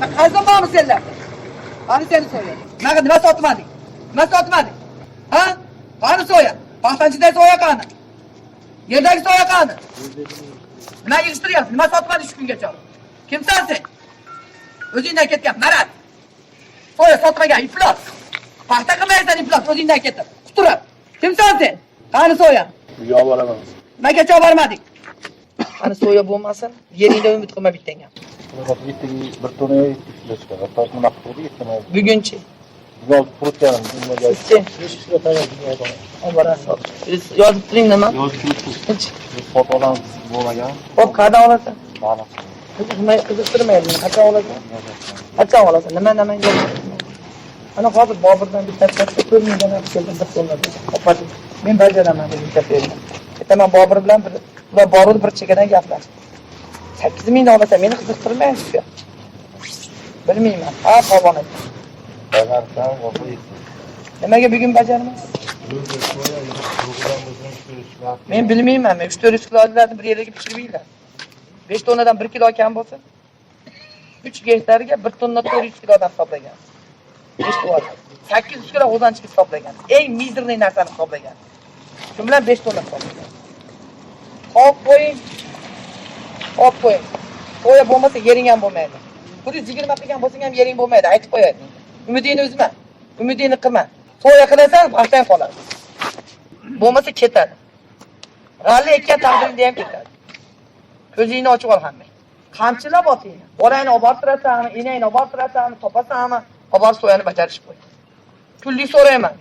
Qarzon bormi senlarda? Qani seni so'ya. Nimaga nima sotmading? Nima sotmading? Ha? Qani so'ya? Paxtanchidagi so'ya qani? Yerdagi so'ya qani? Nima yig'ishtiryapsiz? Nima sotmading shu kungacha? Kimsan sen? O'zingdan ketgan marat. So'ya sotmagan iflos. Paxta qilmaysan iflos o'zingdan ketib. Quturib. Kimsan sen? Qani so'ya? Uyga olib boraman. Nimaga olib bormading? Qani so'ya bo'lmasin, yeringda umid qilma bittanga. Hatta bunu akıllı gittim abi. Bugunchi. Yozib turing nima? Hop, qanday olasan? Qiziqtirmaydi. Qachon olasan? Qachon olasan? Nima nima Ana hozir Boburdan bitta katta ko'rmaydan olib keldim bir so'mlarga. Opadim. Men bajaraman bitta berdim. Ketaman Bobur bilan bir va borib bir chekkadan gaplashdim. 8 ming olasan, meni qiziqtirmaydi shu. Bilmayman. Ha, olsa yesin. Nimaga bugun bajarmaysiz? Men bilmayman. Men 3-4 kilolarni bir yerga pishirmaylar. 5 tonnadan 1 kilo kam bo'lsa, 3 gektarga 1 tonna 400 kilodan hisoblagan. 5 tonna. 800 kilo g'o'zanchilik hisoblagan. Eng mizerniy narsani hisoblagan. Shu bilan 5 tonna hisoblagan. Hop qo'ying. So'ya bo'lmasa yering ham bo'lmaydi. 120 qilgan bo'lsang ham yering bo'lmaydi, aytib qo'yadi. Umidingni uzma. Umidingni qilma. So'ya qilasan, baxtang qoladi. Bo'lmasa ketadi. Ralli ekkan taqdiringda ham ketadi. Ko'zingni ochib ol hamma. Qamchilab oting. Orangni olib bortirasanmi, enangni olib bortirasanmi, topasanmi, olib so'yani bajarishib qo'y. Pullik so'rayman.